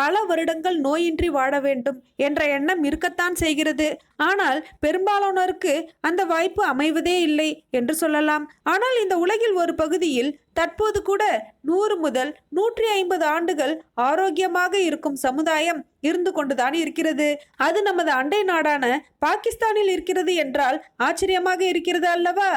பல வருடங்கள் நோயின்றி வாழ வேண்டும் என்ற எண்ணம் இருக்கத்தான் செய்கிறது. ஆனால் பெரும்பாலானோருக்கு அந்த வாய்ப்பு அமைவதே இல்லை என்று சொல்லலாம். ஆனால் இந்த உலகில் ஒரு பகுதியில் தற்போது கூட நூறு முதல் நூற்றி ஐம்பது ஆண்டுகள் ஆரோக்கியமாக இருக்கும் சமுதாயம் இருந்து கொண்டுதான் இருக்கிறது. அது நமது அண்டை நாடான பாகிஸ்தானில் இருக்கிறது என்றால் ஆச்சரியமாக இருக்கிறது அல்லவா?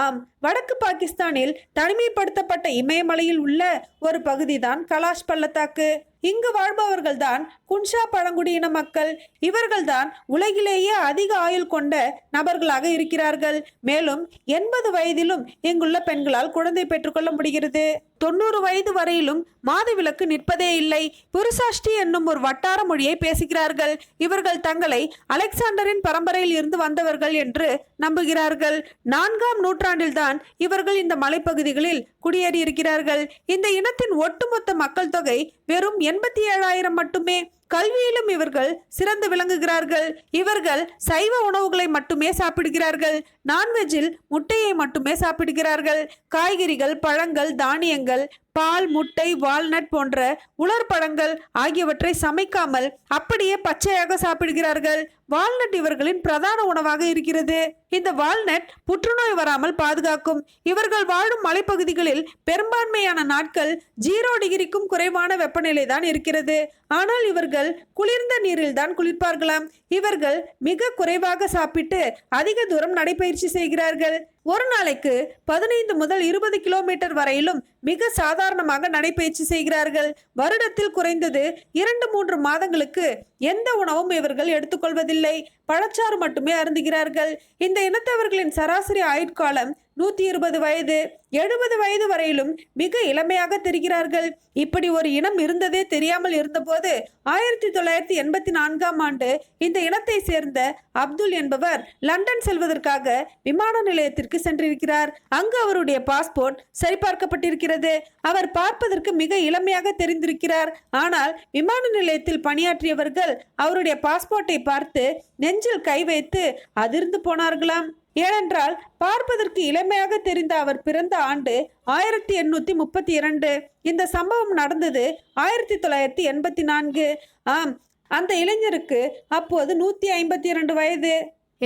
ஆம் வடக்கு பாகிஸ்தானில் தனிமைப்படுத்தப்பட்ட இமயமலையில் உள்ள ஒரு பகுதிதான் கலாஷ் பள்ளத்தாக்கு. இங்கு வாழ்பவர்கள்தான் குன்ஷா பழங்குடியின மக்கள். இவர்கள்தான் உலகிலேயே அதிக ஆயுள் கொண்ட நபர்களாக இருக்கிறார்கள். மேலும் எண்பது வயதிலும் இங்குள்ள பெண்களால் குழந்தை பெற்றுக்கொள்ள முடிகிறது. தொண்ணூறு வயது வரையிலும் மாதவிலக்கு நிற்பதே இல்லை. புருசாஷ்டி என்னும் ஒரு வட்டார மொழியை பேசுகிறார்கள். இவர்கள் தங்களை அலெக்சாண்டரின் பரம்பரையில் இருந்து வந்தவர்கள் என்று நம்புகிறார்கள். நான்காம் நூற்றாண்டில்தான் இவர்கள் இந்த மலைப்பகுதிகளில் குடியேறியிருக்கிறார்கள். இந்த இனத்தின் ஒட்டுமொத்த மக்கள் தொகை வெறும் எண்பத்தி ஏழாயிரம் மட்டுமே. கல்வியிலும் இவர்கள் சிறந்து விளங்குகிறார்கள். இவர்கள் சைவ உணவுகளை மட்டுமே சாப்பிடுகிறார்கள். நான்வெஜ்ஜில் முட்டையை மட்டுமே சாப்பிடுகிறார்கள். காய்கறிகள் பழங்கள் தானியங்கள் பால் முட்டை வால்நட் போன்ற உலர் பழங்கள் ஆகியவற்றை சமைக்காமல் அப்படியே பச்சையாக சாப்பிடுகிறார்கள். வால்நட் இவர்களின் பிரதான உணவாக இருக்கிறது. இந்த வால்நட் புற்றுநோய் வராமல் பாதுகாக்கும். இவர்கள் வாழும் மலைப்பகுதிகளில் பெரும்பான்மையான நாட்கள் ஜீரோ டிகிரிக்கும் குறைவான வெப்பநிலை தான் இருக்கிறது. ஆனால் இவர்கள் குளிர்ந்த நீரில் தான் குளிர்ப்பார்களாம் இவர்கள் மிக குறைவாக சாப்பிட்டு அதிக தூரம் நடைபயிற்சி செய்கிறார்கள். ஒரு நாளைக்கு பதினைந்து முதல் இருபது கிலோமீட்டர் வரையிலும் மிக சாதாரணமாக நடைபயிற்சி செய்கிறார்கள். வருடத்தில் குறைந்தது இரண்டு மூன்று மாதங்களுக்கு எந்த உணவும் இவர்கள் எடுத்துக்கொள்வதில்லை. பழச்சாறு மட்டுமே அருந்துகிறார்கள். இந்த இனத்தவர்களின் சராசரி ஆயுட்காலம் நூத்தி இருபது வயது. எழுபது வயது வரையிலும் மிக இளமையாக தெரிகிறார்கள். இப்படி ஒரு இனம் இருந்ததே தெரியாமல் இருந்தபோது ஆயிரத்தி தொள்ளாயிரத்தி எண்பத்தி நான்காம் ஆண்டு இந்த இனத்தை சேர்ந்த அப்துல் என்பவர் லண்டன் செல்வதற்காக விமான நிலையத்திற்கு சென்றிருக்கிறார். அங்கு அவருடைய பாஸ்போர்ட் சரிபார்க்கப்பட்டிருக்கிறது. அவர் பார்ப்பதற்கு மிக இளமையாக தெரிந்திருக்கிறார். ஆனால் விமான நிலையத்தில் பணியாற்றியவர்கள் அவருடைய பாஸ்போர்ட்டை பார்த்து நெஞ்சில் கை வைத்து அதிர்ந்து போனார்களாம். ஏனென்றால் பார்ப்பதற்கு இளமையாக தெரிந்த அவர் பிறந்த ஆண்டு ஆயிரத்தி எண்ணூத்தி முப்பத்தி இரண்டு. இந்த சம்பவம் நடந்தது ஆயிரத்தி தொள்ளாயிரத்தி எண்பத்தி நான்கு. ஆம் அந்த இளைஞருக்கு அப்போது நூத்தி ஐம்பத்தி இரண்டு வயது.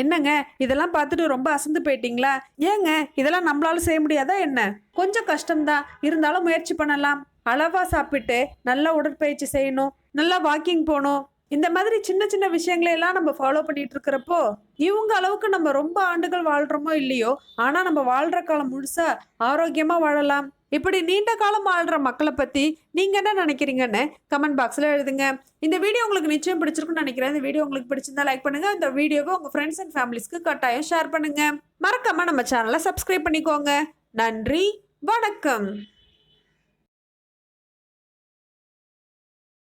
என்னங்க இதெல்லாம் பார்த்துட்டு ரொம்ப அசந்து போயிட்டீங்களா? ஏங்க இதெல்லாம் நம்மளால செய்ய முடியாதா என்ன? கொஞ்சம் கஷ்டம்தான் இருந்தாலும் முயற்சி பண்ணலாம். அளவா சாப்பிட்டு நல்லா உடற்பயிற்சி செய்யணும் நல்லா வாக்கிங் போகணும் இந்த மாதிரி சின்ன சின்ன விஷயங்களை எல்லாம் நம்ம ஃபாலோ பண்ணிட்டு இருக்கிறப்போ இவங்க அளவுக்கு நம்ம ரொம்ப ஆண்டுகள் வாழ்றோமோ இல்லையோ ஆனா நம்ம வாழ்ற காலம் முழுசா ஆரோக்கியமா வாழலாம். இப்படி நீண்ட காலம் வாழ்ற மக்களை பத்தி நீங்க என்ன நினைக்கிறீங்கன்னு கமெண்ட் பாக்ஸ்ல எழுதுங்க. இந்த வீடியோ உங்களுக்கு நிச்சயம் பிடிச்சிருக்குன்னு நினைக்கிறேன். இந்த வீடியோ உங்களுக்கு பிடிச்சிருந்தா லைக் பண்ணுங்க. இந்த வீடியோவை உங்க ஃப்ரெண்ட்ஸ் அண்ட் ஃபேமிலிஸ்க்கு கட்டாயம் ஷேர் பண்ணுங்க. மறக்காம நம்ம சேனலை சப்ஸ்கிரைப் பண்ணிக்கோங்க. நன்றி. வணக்கம்.